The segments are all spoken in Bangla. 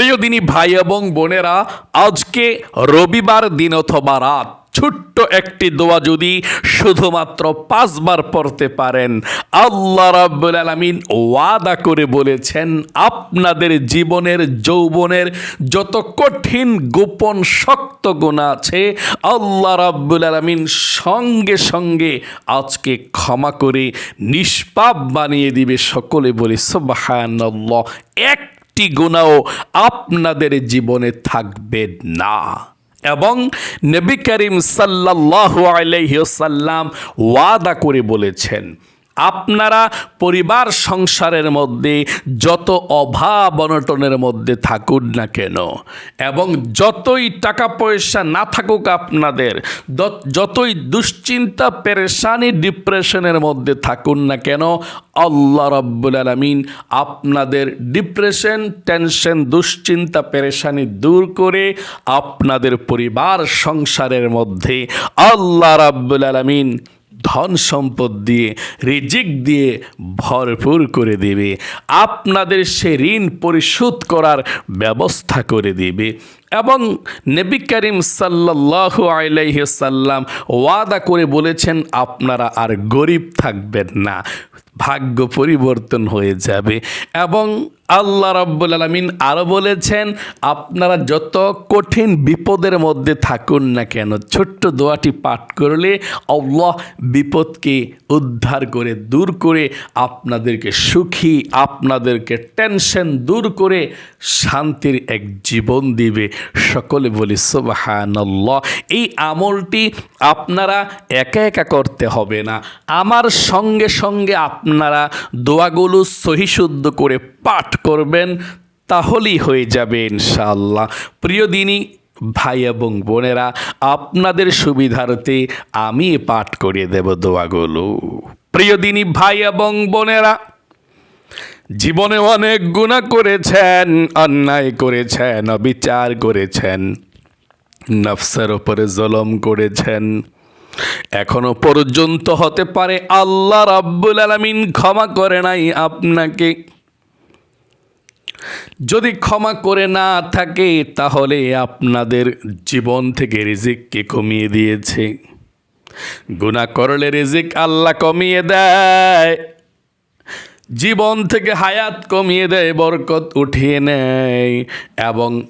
প্রিয় ভাই এবং বোনেরা, আজকে রবিবার দিন অথবা রাত, ছোট্ট একটি দোয়া যদি শুধুমাত্র পাঁচবার পড়তে পারেন, আল্লাহ রাব্বুল আলামিন ওয়াদা করে বলেছেন, আপনাদের জীবনের, যৌবনের যত কঠিন, গোপন, শক্ত গুণা আছে, আল্লাহ রাব্বুল আলামিন সঙ্গে সঙ্গে আজকে ক্ষমা করে নিষ্পাপ বানিয়ে দিবে সকলে বলি, সুবহানাল্লাহ। এক একটি গুণাও আপনাদের জীবনে থাকবে না। এবং নবী করিম সাল্লাহ আলাইসাল্লাম ওয়াদা করে বলেছেন আপনারা পরিবার সংসারের মধ্যে যত অভাব অনটনের মধ্যে থাকুন না কেন, এবং যতই টাকা পয়সা না থাকুক আপনাদের যতই দুশ্চিন্তা, পেরেশানি, ডিপ্রেশনের মধ্যে থাকুন না কেন, আল্লাহ রাব্বুল আলমিন আপনাদের ডিপ্রেশন, টেনশন, দুশ্চিন্তা, পেরেশানি দূর করে আপনাদের পরিবার সংসারের মধ্যে আল্লাহ রাব্বুল আলমিন ধন সম্পদ দিয়ে, রিজিক দিয়ে ভরপুর করে দেবে। আপনাদের সে ঋণ পরিশোধ করার ব্যবস্থা করে দেবে। এবং নবী করিম সাল্লাহ আলাইসাল্লাম ওয়াদা করে বলেছেন, আপনারা আর গরিব থাকবেন না। ভাগ্য পরিবর্তন হয়ে যাবে। এবং আল্লাহ রাব্বুল আলমিন আরও বলেছেন, আপনারা যত কঠিন বিপদের মধ্যে থাকুন না কেন, ছোট্ট দোয়াটি পাঠ করলে আল্লাহ বিপদকে উদ্ধার করে, দূর করে আপনাদেরকে সুখী, আপনাদেরকে টেনশন দূর করে শান্তির এক জীবন দিবে। সকলে বলি, সুবহানাল্লাহ। এই আমলটি আপনারা একা একা করতে হবে না। আমার সঙ্গে সঙ্গে আপনারা দোয়াগুলো সহিশুদ্ধ করে পাঠ করবেন, তাহলেই হয়ে যাবে ইনশাআল্লাহ। প্রিয় দিনই ভাই এবং বোনেরা, আপনাদের সুবিধার্থে আমি পাঠ করিয়ে দেব দোয়াগুলো। প্রিয় দিনই ভাই এবং বোনেরা, জীবনে অনেক গুণা করেছেন, অন্যায় করেছেন, অবিচার করেছেন, নফসের ওপরে জলম করেছেন এখনও পর্যন্ত হতে পারে আল্লাহ রাব্বুল আলামিন ক্ষমা করে নাই আপনাকে। যদি ক্ষমা করে না থাকে, তাহলে আপনাদের জীবন থেকে রিজিককে কমিয়ে দিয়েছে। গুণা করলে রিজিক আল্লাহ কমিয়ে দেয়। জীবন থেকে হায়াত কমিয়ে দেয়, বরকত উঠিয়ে নেয় এবং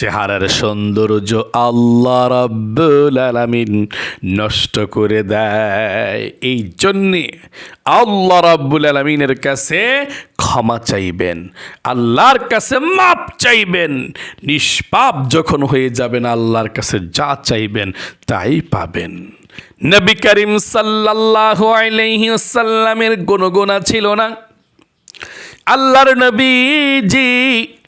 চেহারার সৌন্দর্য আল্লাহ রাব্বুল আলামিন নষ্ট করে দেয়। এই জন্যে আল্লাহ রাব্বুল আলামিনের কাছে ক্ষমা চাইবেন, আল্লাহর কাছে মাপ চাইবেন, নিষ্পাপ যখন হয়ে যাবেন, আল্লাহর কাছে যা চাইবেন তাই পাবেন। নবী করিম সাল্লাল্লাহু আলাইহি ওয়াসাল্লামের কোনো গুণা ছিল না। আল্লাহর নবী নবীজি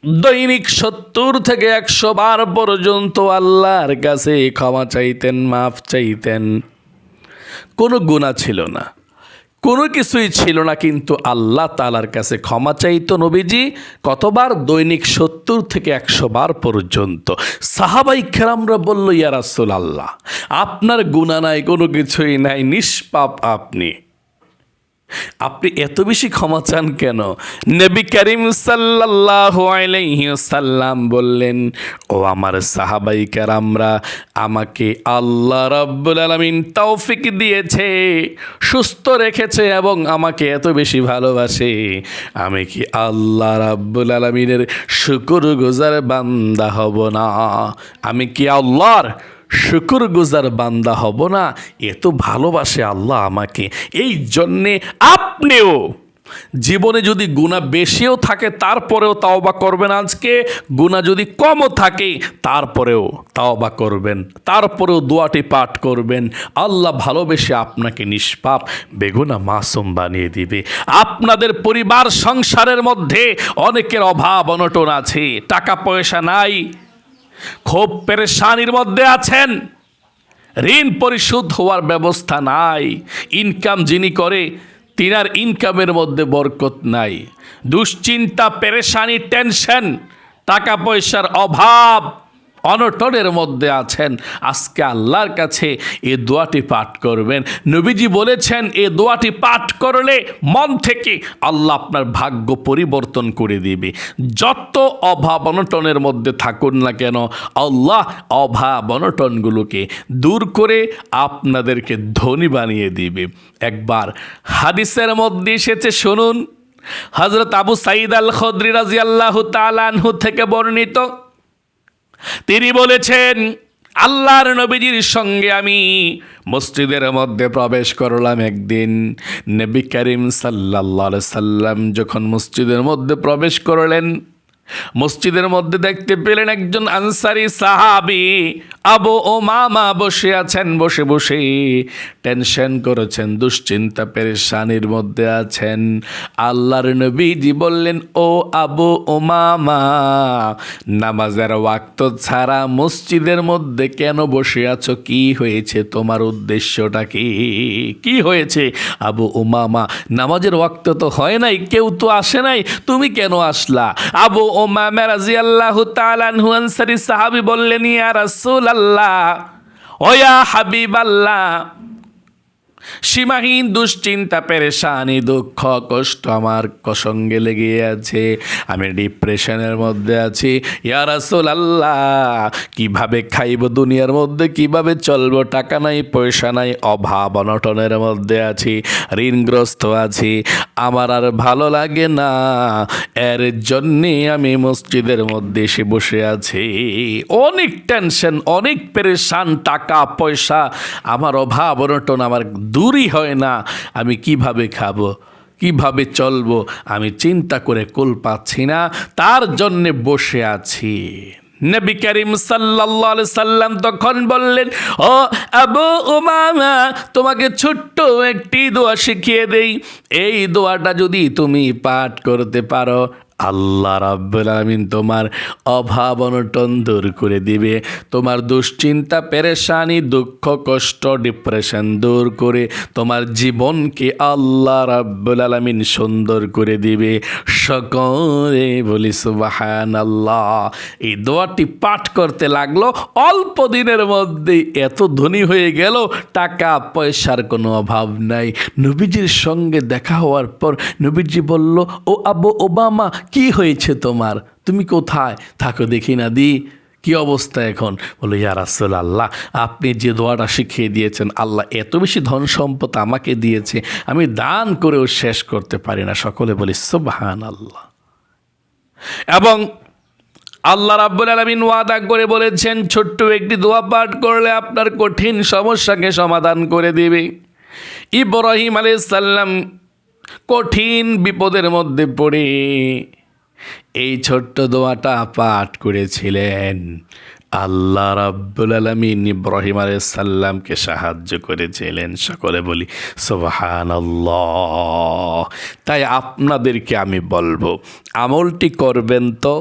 দৈনিক সত্তর থেকে একশো বার পর্যন্ত আল্লাহর কাছে ক্ষমা চাইতেন, মাফ চাইতেন। কোনো গুণা ছিল না। কোনো কিছুই ছিল না, কিন্তু আল্লাহ তালার কাছে ক্ষমা চাইত নবীজি কতবার? দৈনিক সত্তর থেকে একশো বার পর্যন্ত। সাহাবাই খেরামরা বলল, ইয়া রাসূল আল্লাহ আপনার গুণা নাই, কোনো কিছুই নাই, নিষ্পাপ আপনি। আপনি এত বেশি ক্ষমা চান কেন? নবী করিম সাল্লাম বললেন, ও আমার সাহাবাই কারামরা, আমাকে আল্লাহ রাব্বুল আলমিন তৌফিক দিয়েছে, সুস্থ রেখেছে এবং আমাকে এত বেশি ভালোবাসে। আমি কি আল্লাহ রাব্বুল আলমিনের শুকুর গুজার বান্দা হব না? আমি কি আল্লাহর শুকুর গুজার বান্দা হব না এত ভালোবাসে আল্লাহ আমাকে। এই জন্যে আপনিও জীবনে যদি গুণা বেশিও থাকে, তারপরেও তাওবা করবেন আজকে। গুণা যদি কমও থাকে, তারপরেও তাওবা করবেন। তারপরেও দোয়াটি পাঠ করবেন। আল্লাহ ভালোবেসে আপনাকে নিষ্পাপ বেগুনা মাসুম বানিয়ে দিবে। আপনাদের পরিবার, সংসারের মধ্যে অনেকের অভাব, অনটন আছে। টাকা পয়সা নাই খুব পেরেশানির মধ্যে আছেন। ঋণ পরিশোধ হওয়ার ব্যবস্থা নাই। ইনকাম যিনি করে, তিনার ইনকামের মধ্যে বরকত নাই। দুশ্চিন্তা, পেরেশানি, টেনশন, টাকা পয়সার অভাব অনটনের মধ্যে আছেন। আজকে আল্লাহর কাছে এ দোয়াটি পাঠ করবেন। নবীজি বলেছেন, এ দোয়াটি পাঠ করলে মন থেকে আল্লাহ আপনার ভাগ্য পরিবর্তন করে দিবে। যত অভাব অনটনের মধ্যে থাকুন না কেন, আল্লাহ অভাব অনটনগুলোকে দূর করে আপনাদেরকে ধনী বানিয়ে দিবে। একবার হাদিসের মধ্যে এসেছে, শুনুন। হজরত আবু সাইদ আল খদ্রি রাজি আল্লাহ তালানহু থেকে বর্ণিত তিনি বলেছেন, আল্লাহর নবীজির সঙ্গে আমি মসজিদের মধ্যে প্রবেশ করলাম একদিন। নবী করিম সাল্লাহ সাল্লাম যখন মসজিদের মধ্যে প্রবেশ করলেন মসজিদের মধ্যে দেখতে পেলেন একজন আনসারি সাহাবি। আবু ও মামা বসে আছেন, বসে বসে। টেনশন করেছেন, দুশ্চিন্তা পেরেশানির মধ্যে আছেন। আল্লাহর নবীজি বললেন, ও আবু ও মামা, নামাজের ওয়াক্ত ছাড়া মসজিদের মধ্যে কেন বসে আছো? কি হয়েছে? তোমার উদ্দেশ্যটা কি? কি হয়েছে? আবু ও মামা, নামাজের ওয়াক্ত তো হয় নাই, কেউ তো আসে নাই, তুমি কেন আসলা? আবু ও মামা রাজি আল্লাহ তালানহু আনসারি সাহাবি বললেন ইয়া রাসুল আল্লাহ ওয়া হাবিব আল্লাহ সীমাহীন দুশ্চিন্তা, পেরেশানি, দুঃখ, কষ্ট আমার সঙ্গে লেগে আছে। আমি ডিপ্রেশনের মধ্যে আছি। ইয়ারাসুল আল্লাহ কীভাবে খাইব দুনিয়ার মধ্যে, কীভাবে চলবো, টাকা নাই, পয়সা নাই, অভাব, অনটনের মধ্যে আছি, ঋণগ্রস্ত আছি। আমার আর ভালো লাগে না। এর জন্যে আমি মসজিদের মধ্যে এসে বসে আছি। অনেক টেনশন অনেক পেরেশান, টাকা, পয়সা, আমার অভাব, অনটন আমার দূরই হয় না, আমি কীভাবে খাব, কীভাবে চলবো, আমি চিন্তা করে কুল পাচ্ছি না, তার জন্যে বসে আছি। নবী করিম আলাইহি সাল্লাম তখন বললেন, ও আবু উমামা, তোমাকে ছোট্ট একটি দোয়া শিখিয়ে দেই। এই দোয়াটা যদি তুমি পাঠ করতে পারো আল্লাহ রাব্বুল আলামিন তোমার অভাব অনটন দূর করে দিবে। তোমার দুশ্চিন্তা, পেরেশানি, দুঃখ, কষ্ট ডিপ্রেশন দূর করে তোমার জীবনকে আল্লাহ রাব্বুল আলামিন সুন্দর করে দিবে। সকলে বলি সুবাহান আল্লাহ এই দোয়াটি পাঠ করতে লাগল, অল্প দিনের মধ্যেই এত ধনী হয়ে গেল, টাকা পয়সার কোনো অভাব নাই। নবীজির সঙ্গে দেখা হওয়ার পর নবীজি বলল, ও আবু ওবামা কি হয়েছে তোমার? তুমি কোথায়? থাকো দেখি না দি। কি অবস্থা এখন? বলো, ইয়া রাসুল আল্লাহ আপনি যে দোয়াটা শিখিয়ে দিয়েছেন, আল্লাহ এত বেশি ধন সম্পদ আমাকে দিয়েছে, আমি দান করেও শেষ করতে পারি না। সকলে বলি সুবহান আল্লাহ এবং আল্লাহ রাব্বুল আলামিন ওয়াদা করে বলেছেন, ছোট্ট একটি দোয়া পাঠ করলে আপনার কঠিন সমস্যাকে সমাধান করে দিবে। ইব্রাহিম আলাইহিস সালাম কঠিন বিপদের মধ্যে পড়ে। এই ছোট্ট দোয়াটা পাঠ করেছিলেন। আল্লাহ রাব্বুল আলমিন ইব্রাহিম আলাইহিস সাল্লামকে সাহায্য করেছিলেন। সকলে বলি সোবাহান তাই আপনাদেরকে আমি বলব, আমলটি করবেন তো,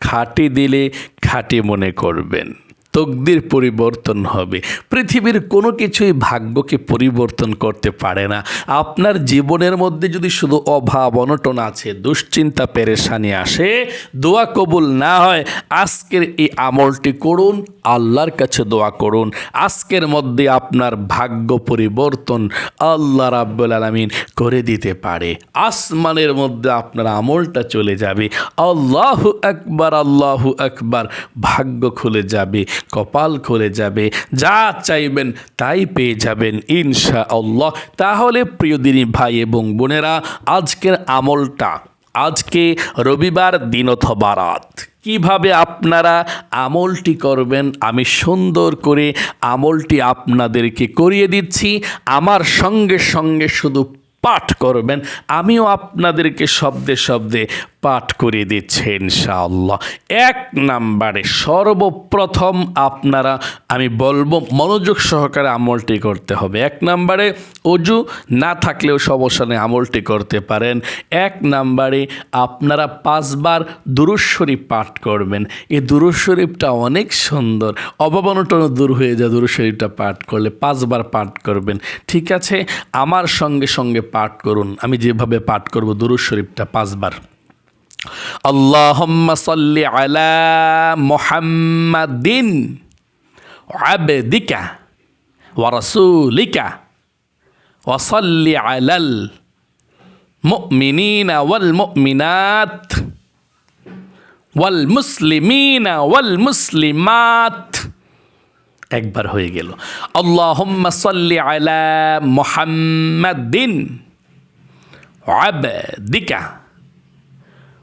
খাটি দিলে খাটি মনে করবেন। তকদির পরিবর্তন হবে। পৃথিবীর কোনো কিছুই ভাগ্যকে পরিবর্তন করতে পারে না। আপনার জীবনের মধ্যে যদি শুধু অভাব, অনটন আছে, দুশ্চিন্তা, পেরেশানি আসে, দোয়া কবুল না হয়, আজকের এই আমলটি করুন, আল্লাহর কাছে দোয়া করুন। আজকের মধ্যে আপনার ভাগ্য পরিবর্তন আল্লাহ রাব্বুল আলামিন করে দিতে পারে। আসমানের মধ্যে আপনার আমলটা চলে যাবে। আল্লাহু আকবার আল্লাহু আকবার, ভাগ্য খুলে যাবে। কপাল খুলে যাবে, যা চাইবেন তাই পেয়ে যাবেন ইনশা আল্লাহ তাহলে প্রিয় দিনী ভাই এবং বোনেরা, আজকের আমলটা, আজকে রবিবার দিন অথবা রাত, কীভাবে আপনারা আমলটি করবেন, আমি সুন্দর করে আমলটি আপনাদেরকে করিয়ে দিচ্ছি। আমার সঙ্গে সঙ্গে শুধু পাঠ করবেন, আমিও আপনাদেরকে শব্দে শব্দে পাঠ করিয়ে দিচ্ছি ইনশাআল্লাহ। এক নাম্বারে সর্বপ্রথম আপনারা, আমি বলব মনোযোগ সহকারে আমলটি করতে হবে। এক নাম্বারে অজু না থাকলেও সমস্যা নেই, আমলটি করতে পারেন। এক নাম্বারে আপনারা পাঁচবার দুরুজ শরীফ পাঠ করবেন। এই দুরুজ শরীফটা অনেক সুন্দর। অভাবনটন দূর হয়ে যায় দুরুজ শরীফটা পাঠ করলে, পাঁচবার পাঠ করবেন। ঠিক আছে? আমার সঙ্গে সঙ্গে পাঠ করুন। আমি যেভাবে পাঠ করব, দুরুজ শরীফটা পাঁচবার। اللهم صل على محمد عبدك ورسولك وصل على المؤمنين والمؤمنات والمسلمين والمسلمات একবার হয়ে গেল আল্লাহুম্মা সাল্লি আলা মুহাম্মাদিন আবদিকা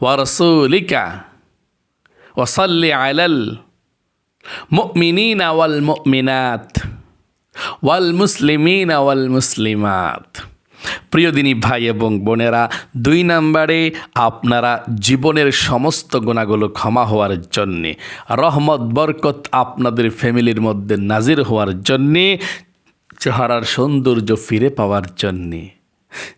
ওয়ারসুলিকা ওয়াসাল্লি আলাল মুমিনিন ওয়াল মুমিনাত, ওয়াল মুসলিমিন ওয়াল মুসলিমাত। প্রিয় দিনী ভাই এবং বোনেরা, দুই নাম্বারে আপনারা জীবনের সমস্ত গুণাগুলো ক্ষমা হওয়ার জন্যে, রহমত, বরকত আপনাদের ফ্যামিলির মধ্যে নাজির হওয়ার জন্যে, চেহারার সৌন্দর্য ফিরে পাওয়ার জন্যে।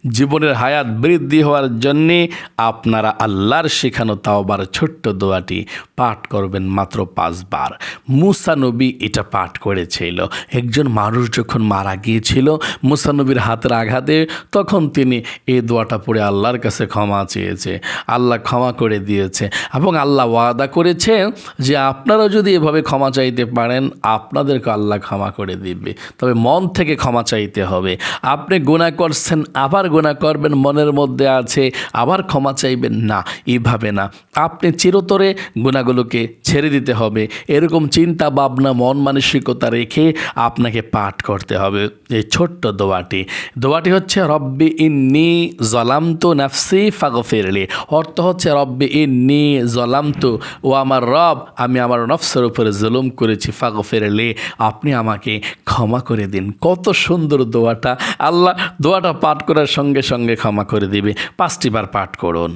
জীবনের হায়াত বৃদ্ধি হওয়ার জন্যে আপনারা আল্লাহর শেখানো তাওবার ছোট্ট দোয়াটি পাঠ করবেন মাত্র পাঁচবার। মুসা নবী এটা পাঠ করেছিল। একজন মানুষ যখন মারা গিয়েছিল মুসা নবীর হাতের আঘাতে, তখন তিনি এই দোয়াটা পড়ে আল্লাহর কাছে ক্ষমা চেয়েছে। আল্লাহ ক্ষমা করে দিয়েছে এবং আল্লাহ ওয়াদা করেছে যে আপনারা যদি এভাবে ক্ষমা চাইতে পারেন, আপনাদেরকে আল্লাহ ক্ষমা করে দিবে। তবে মন থেকে ক্ষমা চাইতে হবে। আপনি গুণা করছেন আবার গুণা করবেন, মনের মধ্যে আছে, আবার ক্ষমা চাইবেন। না এভাবে না। আপনি চিরতরে গুণাগুলোকে ছেড়ে দিতে হবে। এরকম চিন্তা, ভাবনা, মন মানসিকতা রেখে আপনাকে পাঠ করতে হবে। এই ছোট্ট দোয়াটি। দোয়াটি হচ্ছে, রব্বি ইন্নি জলামতু নাফসি ফাগফিরলি। অর্থ হচ্ছে, রব্বি ইন্নি জলামতু। ও আমার রব, আমি আমার নফসের উপরে জুলুম করেছি, ফাগফিরলি। আপনি আমাকে ক্ষমা করে দিন। কত সুন্দর দোয়াটা। আল্লাহ দোয়াটা পাঠ করার সঙ্গে সঙ্গে ক্ষমা করে দিবে। পাঁচটি বার পাঠ করুন।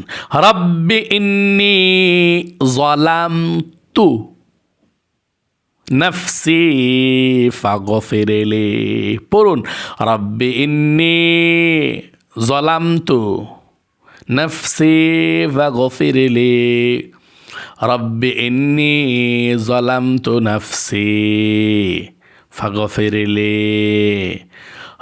রব্বি ইন্নি জলাম তু নফসি ফাগফিরলি পড়ুন। রব্বি ইন্নি জলামতু নফসি ফাগফিরলি রব্বি ইন্নি জলামতু নফসি ফাগফিরলি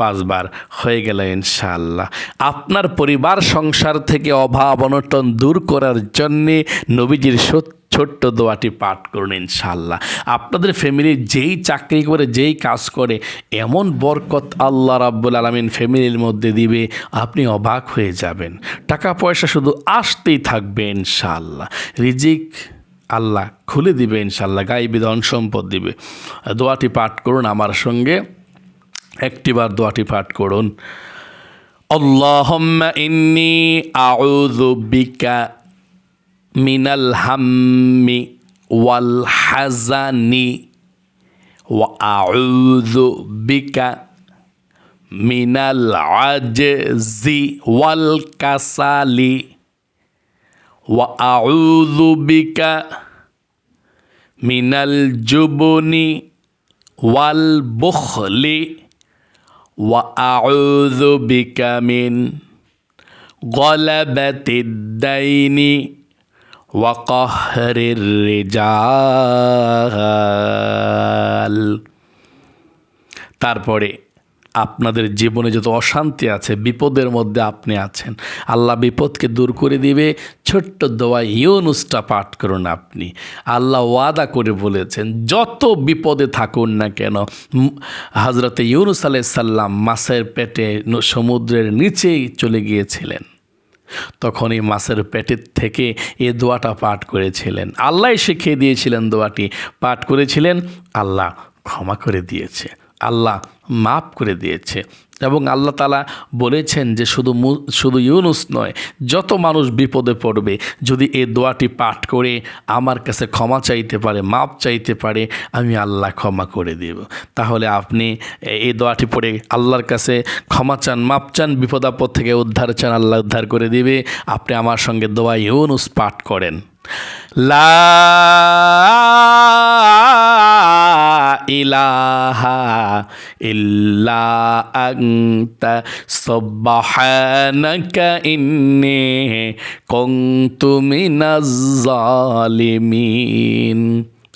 পাঁচবার হয়ে গেল ইনশাল্লাহ আপনার পরিবার, সংসার থেকে অভাব, অনটন দূর করার জন্যে নবীজির সত্য ছোট্ট দোয়াটি পাঠ করুন ইনশাল্লাহ আপনাদের ফ্যামিলি যেই চাকরি করে, যেই কাজ করে, এমন বরকত আল্লাহ রাব্বুল আলমিন ফ্যামিলির মধ্যে দিবে, আপনি অবাক হয়ে যাবেন। টাকা পয়সা শুধু আসতেই থাকবে ইনশাল্লাহ রিজিক আল্লাহ খুলে দিবে ইনশাল্লাহ গাইবি ধন সম্পদ দিবে। দোয়াটি পাঠ করুন আমার সঙ্গে। একটিবার দোয়াটি পাঠ করুন। অল্লাহম্মা ইন্নি আউযু বিকা মিনাল হাম্মি ওয়াল হাজানি ওয়া আউযু বিকা মিনাল আজজি ওয়াল কাসালি ওয়া আউযু বিকা মিনাল জুবনি ওয়াল বুখলি وأعوذ بك من غلبة الدين وقهر الرجال তারপরে আপনাদের জীবনে যত অশান্তি আছে, বিপদের মধ্যে আপনি আছেন। আল্লাহ বিপদকে দূর করে দিবে। ছোট্ট দোয়া ইউনুসটা পাঠ করুন আপনি। আল্লাহ ওয়াদা করে বলেছেন, যত বিপদে থাকুন না কেন হজরতে ইউনুস আলাইসাল্লাম মাছের পেটে সমুদ্রের নিচেই চলে গিয়েছিলেন। তখন এই মাছের পেটের থেকে এ দোয়াটা পাঠ করেছিলেন। আল্লাহ শিখিয়ে দিয়েছিলেন দোয়াটি। পাঠ করেছিলেন, আল্লাহ ক্ষমা করে দিয়েছে। আল্লাহ মাফ করে দিয়েছে। এবং আল্লাহ তালা বলেছেন যে শুধু শুধু ইউনুস নয়, যত মানুষ বিপদে পড়বে, যদি এই দোয়াটি পাঠ করে আমার কাছে ক্ষমা চাইতে পারে মাপ চাইতে পারে, আমি আল্লাহ ক্ষমা করে দেব। তাহলে আপনি এই দোয়াটি পড়ে আল্লাহর কাছে ক্ষমা চান মাপ চান, বিপদ আপদ থেকে উদ্ধার চান, আল্লাহ উদ্ধার করে দিবে। আপনি আমার সঙ্গে দোয়া ইউনুস পাঠ করেন। লা ইলাহা ইল্লা আনতা সুবহানাকা ইন্নি কুনতু মিনাজ জালিমিন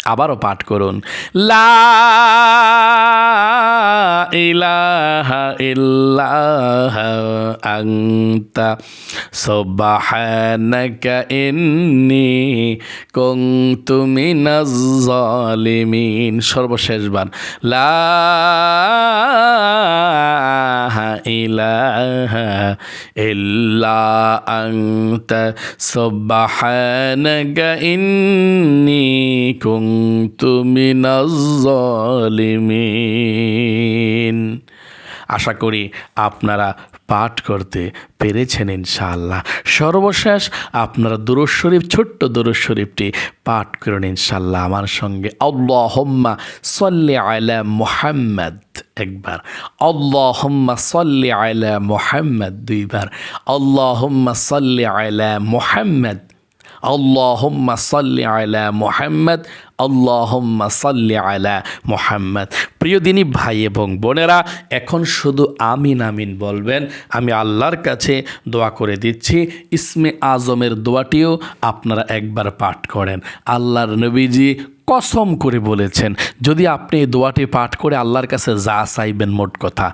আবারও পাঠ করুন। লা ইলাহা সুবহানাকা ইন্নী জালিমিন। সর্বশেষবার লা ইলাহা ইল্লা সুবহানাকা ইন্নী জালিমিন আশা করি আপনারা পাঠ করতে পেরেছেন ইনশাআল্লাহ। সর্বশেষ আপনারা দুরুজ শরীফ, ছোট্ট দুরুজ শরীফটি পাঠ করুন ইনশাআল্লাহ। আমার সঙ্গে আল্লাহম্মা সল্লি আলা মোহাম্মদ একবার। আল্লাহম্মা সল্লি আলা মুহাম্মদ দুইবার। আল্লাহম্মা সল্লি আলা মুহাম্মদ আল্লাহম্মা সাল্লি আলা মোহাম্মদ, আল্লাহম্মা সাল্লি আলা মোহাম্মদ। প্রিয় দিনী ভাই এবং বোনেরা, এখন শুধু আমিন আমিন বলবেন, আমি আল্লাহর কাছে দোয়া করে দিচ্ছি। ইসমে আজমের দোয়াটিও আপনারা একবার পাঠ করেন। আল্লাহর নবীজি কসম করে বলেছেন, যদি আপনি এই দোয়াটি পাঠ করে আল্লাহর কাছে যা চাইবেন মোট কথা।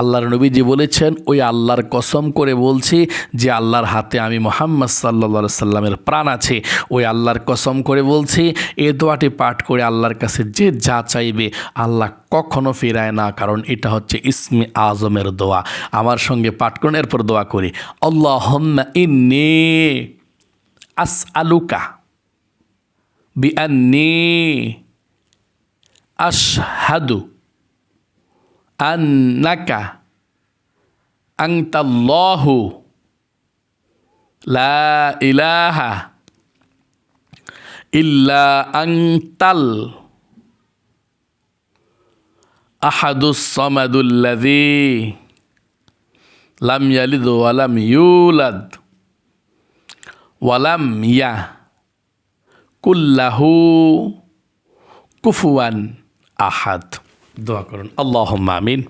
আল্লাহর নবীজি বলেছেন, ওই আল্লাহর কসম করে বলছি যে আল্লাহর হাতে আমি মোহাম্মদ সাল্লা সাল্লামের প্রাণ আছে, ওই আল্লাহর কসম করে বলছি, এই দোয়াটি পাঠ করে আল্লাহর কাছে যে যা চাইবে আল্লাহ কখনো ফেরায় না, কারণ এটা হচ্ছে ইসমে আজমের দোয়া। আমার সঙ্গে পাঠ করুন, এরপর দোয়া করি। আল্লাহ ইন্নি আস আলুকা بأني أشهد أنك أنت الله. لا إله إلا أنت الأحد الصمد الذي لم يلد ولم يولد ولم يهد কুল্লাহু কুফুয়ান আহাদ। দোয়া করুন আল্লাহ আমিন।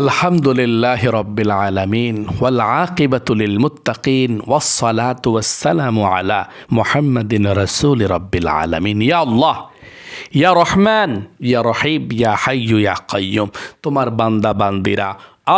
আলহামদুলিল্লাহ রব্বিল আলমিন ওয়াল আকিবাতুলিল মুত্তাকিন ওয়াসসালাতু ওয়াসসালামু আলা মুহাম্মাদিন রাসূল রব্বিল আলামিন। ইয়া আল্লাহ, ইয়া রহমান, ইয়া রহিব ইয়া হাইয়ু ইয়া কাইয়ুম তোমার বান্দা বান্দিরা,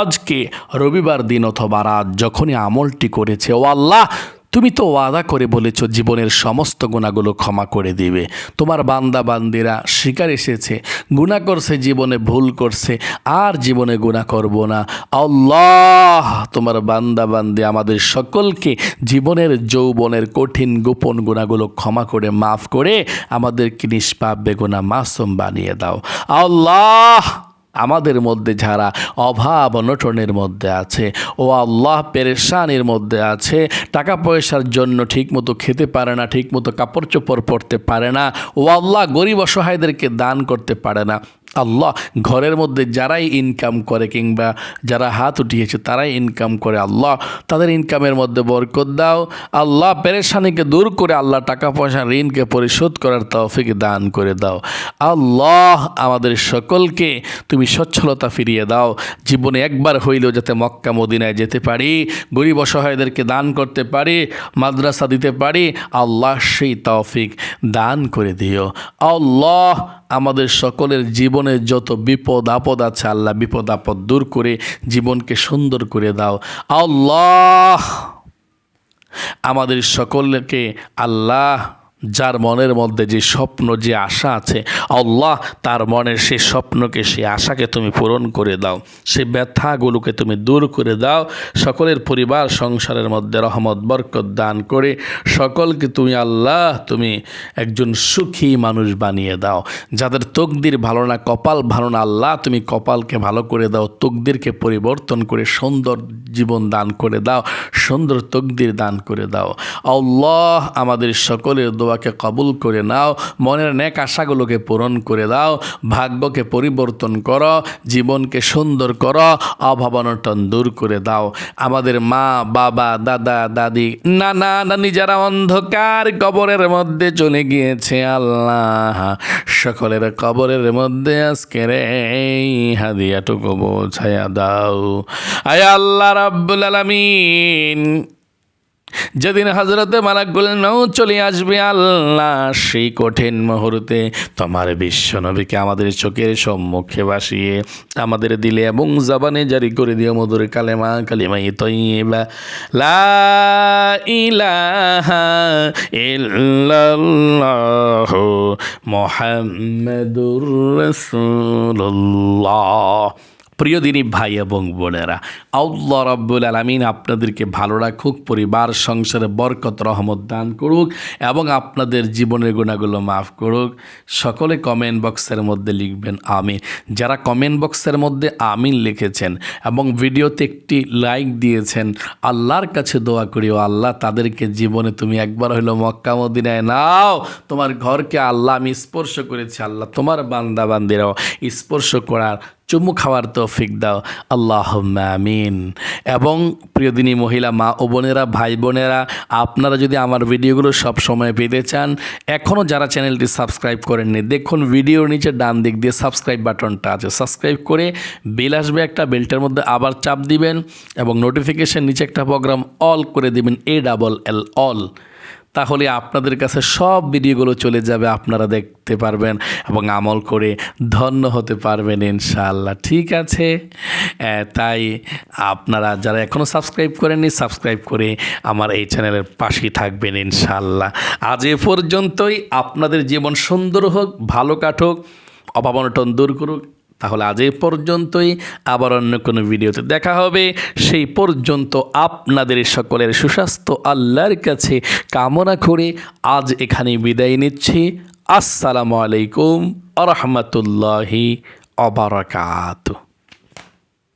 আজকে রবিবার দিন অথবা রাত যখনই আমলটি করেছে, ও আল্লাহ তুমি তো ওয়াদা করে বলেছ জীবনের সমস্ত গুণাগুলো ক্ষমা করে দিবে। তোমার বান্দা বান্দিরা শিকার এসেছে, গুণা করছে, জীবনে ভুল করছে, আর জীবনে গুণা করব না। আল্লাহ, তোমার বান্দা বান্দি আমাদের সকলকে জীবনের যৌবনের কঠিন গোপন গুণাগুলো ক্ষমা করে, মাফ করে আমাদেরকে নিষ্পাপ, বেগুনা, মাসুম বানিয়ে দাও। আল্লাহ আমাদের মধ্যে যারা অভাব অনটনের মধ্যে আছে, ও আল্লাহ পেরেশানির মধ্যে আছে, টাকা পয়সার জন্য ঠিকমতো খেতে পারে না, ঠিকমতো কাপড় চোপড় পরতে পারে না, ও আল্লাহ গরিব অসহায়দেরকে দান করতে পারে না। আল্লাহ ঘরের মধ্যে যারাই ইনকাম করে কিংবা যারা হাত উঠিয়েছে তারাই ইনকাম করে আল্লাহ। তাদের ইনকামের মধ্যে বরকত দাও। আল্লাহ পেরেশানিকে দূর করে আল্লাহ টাকা পয়সা ঋণকে পরিশোধ করার তৌফিক দান করে দাও। আল্লাহ আমাদের সকলকে তুমি সচ্ছলতা ফিরিয়ে দাও। জীবনে একবার হইলেও যাতে মক্কা, মদিনায় যেতে পারি, গরিব অসহায়দেরকে দান করতে পারি, মাদ্রাসা দিতে পারি, আল্লাহ সেই তৌফিক দান করে দিও। আল্লাহ আমাদের সকলের জীবনে যত বিপদ আপদ আছে, আল্লাহ বিপদ আপদ দূর করে জীবনকে সুন্দর করে দাও। আল্লাহ! আমাদের সকলকে আল্লাহ যার মনের মধ্যে যে স্বপ্ন, যে আশা আছে, আল্লাহ তার মনের সেই স্বপ্নকে, সেই আশাকে তুমি পূরণ করে দাও। সেই ব্যথাগুলোকে তুমি দূর করে দাও। সকলের পরিবার, সংসারের মধ্যে রহমত, বরকত দান করে সকলকে তুমি আল্লাহ, তুমি একজন সুখী মানুষ বানিয়ে দাও। যাদের তকদির ভালো না, কপাল ভালো না, আল্লাহ তুমি কপালকে ভালো করে দাও, তকদিরকে পরিবর্তন করে সুন্দর জীবন দান করে দাও, সুন্দর তকদির দান করে দাও। আল্লাহ আমাদের সকলের দোয়াকে কবুল করে নাও, মনের নেক আশাগুলোকে পূরণ করে দাও, ভাগ্যকে পরিবর্তন করো, জীবনকে সুন্দর করো, অভাবনটন দূর করে দাও। আমাদের মা, বাবা, দাদা, দাদি, নানা, নানি যারা অন্ধকার কবরের মধ্যে চলে গিয়েছে, আল্লাহ, সকলের কবরের মধ্যে আজকের এই হাদিয়াটুকু বোঝাইয়া দাও। আয় আল্লাহ রাব্বুল আলামিন। যেদিন হজরতে মালাকুল নৌ চলে আসবে আল্লাহ, সেই কঠিন মুহূর্তে তোমার বিশ্ব নবীকে আমাদের চোখের সম্মুখে বাসিয়ে আমাদের দিলে এবং জবানে জারি করে দিও মধুর কালেমা, কালিমাই তৈবা লা ইলাহা মুহাম্মাদুর রাসূলুল্লাহ। প্রিয় দিনী ভাই এবং বোনেরা, আল্লাহ রব্বুল আলমিন আপনাদেরকে ভালো রাখুক, পরিবার, সংসারে বরকত, রহমত দান করুক এবং আপনাদের জীবনের গুণাগুলো মাফ করুক। সকলে কমেন্ট বক্সের মধ্যে লিখবেন আমিন। যারা কমেন্ট বক্সের মধ্যে আমিন লিখেছেন এবং ভিডিওতে একটি লাইক দিয়েছেন, আল্লাহর কাছে দোয়া করিও আল্লাহ তাদেরকে জীবনে তুমি একবার হইল মক্কা মদিনায় নাও। তোমার ঘরকে আল্লাহ আমি স্পর্শ করেছি, আল্লাহ তোমার বান্দা বান্দিরাও স্পর্শ করার চুমু খাওয়ার তৌফিক দাও। আল্লাহ আমিন। এবং প্রিয়দিনী মহিলা, মা ও বোনেরা, ভাই বোনেরা, আপনারা যদি আমার ভিডিওগুলো সব সময় পেতে চান, এখনও যারা চ্যানেলটি সাবস্ক্রাইব করেননি, দেখুন ভিডিওর নিচে ডান দিক দিয়ে সাবস্ক্রাইব বাটনটা আছে। সাবস্ক্রাইব করে বেল আসবে একটা, বেলটার মধ্যে আবার চাপ দিবেন এবং নোটিফিকেশন নিচে একটা প্রোগ্রাম অল করে দিবেন এ ডাবল এল অল তাহলে আপনাদের কাছে সব ভিডিওগুলো চলে যাবে, আপনারা দেখতে পারবেন এবং আমল করে ধন্য হতে পারবেন ইনশাআল্লাহ। ঠিক আছে? তাই আপনারা যারা এখনও সাবস্ক্রাইব করেননি, সাবস্ক্রাইব করে আমার এই চ্যানেলের পাশেই থাকবেন ইনশাআল্লাহ। আজ এ পর্যন্তই। আপনাদের জীবন সুন্দর হোক, ভালো কাটুক অভাবনটন দূর করুক। তাহলে আজ এই পর্যন্তই। আবার অন্য কোনো ভিডিওতে দেখা হবে। সেই পর্যন্ত আপনাদের সকলের সুস্বাস্থ্য, আল্লাহর কাছে কামনা করে আজ এখানে বিদায় নিচ্ছি। আসসালামু আলাইকুম আ রহমতুল্লাহি অবরাকাত